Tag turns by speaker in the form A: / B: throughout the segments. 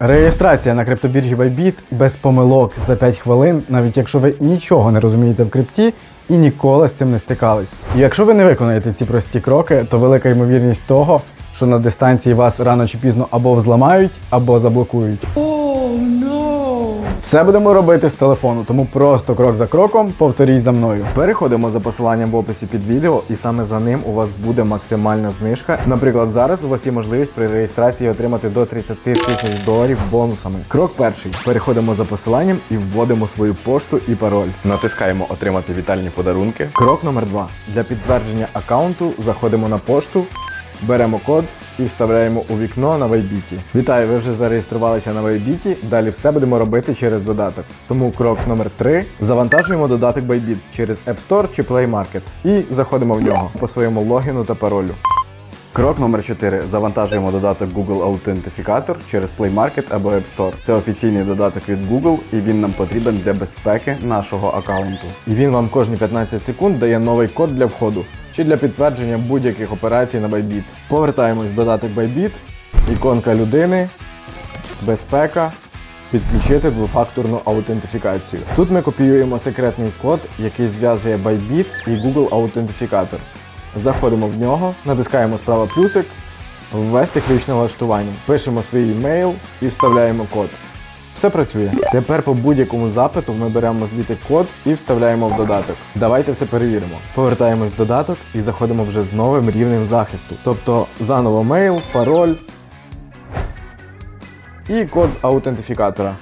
A: Реєстрація на криптобіржі Bybit без помилок за 5 хвилин, навіть якщо ви нічого не розумієте в крипті і ніколи з цим не стикались. І якщо ви не виконаєте ці прості кроки, то велика ймовірність того, що на дистанції вас рано чи пізно або взламають, або заблокують. Все будемо робити з телефону, тому просто крок за кроком повторіть за мною.
B: Переходимо за посиланням в описі під відео, і саме за ним у вас буде максимальна знижка. Наприклад, зараз у вас є можливість при реєстрації отримати до 30 тисяч доларів бонусами. Крок перший: переходимо за посиланням і вводимо свою пошту і пароль. Натискаємо Отримати вітальні подарунки. Крок номер два: для підтвердження аккаунту заходимо на пошту, беремо код. І вставляємо у вікно на Вайбіті. Вітаю, ви вже зареєструвалися на Вайбіті. Далі все будемо робити через додаток. Тому крок номер 3 завантажуємо додаток Bybit через App Store чи Play Market і заходимо в нього по своєму логіну та паролю. Крок номер 4 завантажуємо додаток Google Аутентифікатор через Play Market або App Store. Це офіційний додаток від Google, і він нам потрібен для безпеки нашого аккаунту. І він вам кожні 15 секунд дає новий код для входу чи для підтвердження будь-яких операцій на Bybit. Повертаємось в додаток Bybit, іконка людини, безпека. Підключити двофакторну аутентифікацію. Тут ми копіюємо секретний код, який зв'язує Bybit і Google Аутентифікатор. Заходимо в нього, натискаємо справа плюсик, ввести ключ налаштування, пишемо свій емейл і вставляємо код. Все працює. Тепер по будь-якому запиту ми беремо звідти код і вставляємо в додаток. Давайте все перевіримо. Повертаємось в додаток і заходимо вже з новим рівнем захисту. Тобто заново мейл, пароль і код з аутентифікатора.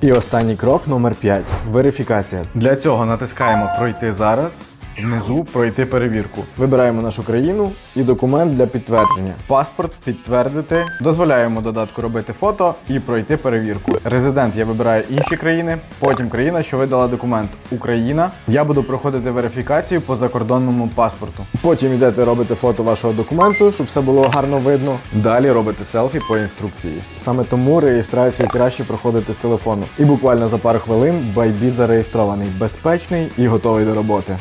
B: І останній крок номер 5 верифікація.
A: Для цього натискаємо Пройти зараз. Внизу пройти перевірку.
B: Вибираємо нашу країну і документ для підтвердження.
A: Паспорт підтвердити. Дозволяємо додатку робити фото і пройти перевірку. Резидент я вибираю інші країни, потім країна, що видала документ Україна. Я буду проходити верифікацію по закордонному паспорту.
B: Потім йдете робите фото вашого документу, щоб все було гарно видно. Далі робите селфі по інструкції. Саме тому реєстрацію краще проходити з телефону. І буквально за пару хвилин Bybit зареєстрований, безпечний і готовий до роботи.